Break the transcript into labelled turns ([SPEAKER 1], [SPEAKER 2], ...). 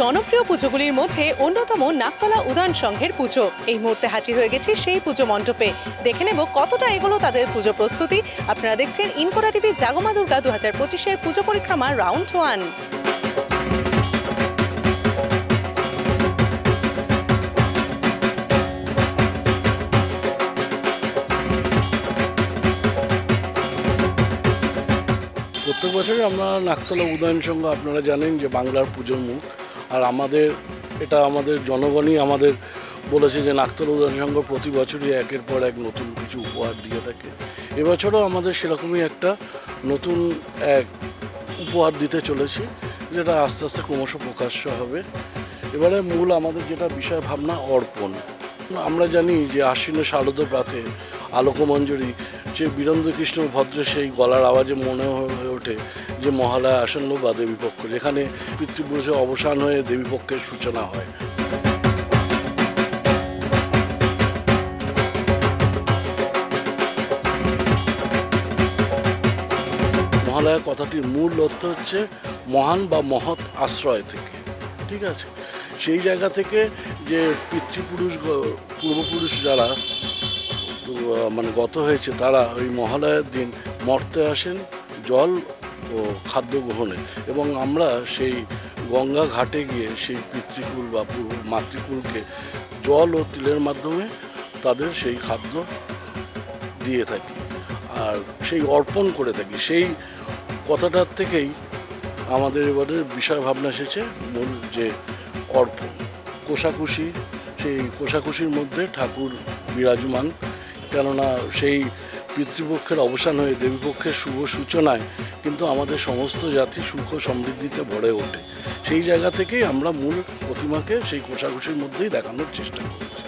[SPEAKER 1] জনপ্রিয় পুজোগুলির মধ্যে অন্যতম নাকতলা উদয়ন সংঘের পুজো। এই মুহূর্তে হাজির হয়ে গেছে সেই পুজো মণ্ডপে। দেখে নেব কতটা এগোলো তাদের পুজো প্রস্তুতি। আপনারা দেখছেন ইনকোরা টিভি জাগমা দুর্গা দু হাজার পঁচিশের পুজো পরিক্রমা রাউন্ড ওয়ান।
[SPEAKER 2] প্রত্যেক বছরই আমরা নাকতলা উদয়ন সংঘ, আপনারা জানেন যে বাংলার পুজোর মুখ। আর আমাদের, এটা আমাদের জনগণই আমাদের বলেছে যে নাকতলা উদয়ন সংঘ প্রতি বছরই একের পর এক নতুন কিছু উপহার দিয়ে থাকে। এবছরও আমাদের সেরকমই একটা নতুন এক উপহার দিতে চলেছি, যেটা আস্তে আস্তে ক্রমশ প্রকাশ্য হবে। এবারে মূল আমাদের যেটা বিষয়, ভাবনা অর্পণ। আমরা জানি যে আশ্বিনে শারদ প্রাতে আলোকমঞ্জরি যে বীরেন্দ্র কৃষ্ণ ভদ্র সেই গলার আওয়াজে মনে হয়ে ওঠে যে মহালয়া আসন্ন বা দেবীপক্ষ, যেখানে পিতৃপুরুষের অবসান হয়ে দেবীপক্ষের সূচনা হয়। মহালয়া কথাটির মূল অর্থ হচ্ছে মহান বা মহৎ আশ্রয় থেকে, ঠিক আছে? সেই জায়গা থেকে যে পিতৃপুরুষ, পূর্বপুরুষ যারা মানে গত হয়েছে, তারা ওই মহালয়ার দিন মর্তে আসেন জল ও খাদ্য গ্রহণে। এবং আমরা সেই গঙ্গা ঘাটে গিয়ে সেই পিতৃকুল বা মাতৃকুলকে জল ও তিলের মাধ্যমে তাদের সেই খাদ্য দিয়ে থাকি আর সেই অর্পণ করে থাকি। সেই কথাটার থেকেই আমাদের এবারের বিষয় ভাবনা এসেছে, মূল যে অর্পণ। কোষাকুষি, সেই কোষাকুষির মধ্যে ঠাকুর বিরাজমান কেননা সেই পিতৃপক্ষের অবসান হয়ে দেবীপক্ষের শুভ সূচনায় কিন্তু আমাদের সমস্ত জাতি সুখ সমৃদ্ধিতে ভরে ওঠে। সেই জায়গা থেকেই আমরা মূল প্রতিমাকে সেই কোষাকুষির মধ্যেই দেখানোর চেষ্টা করেছি।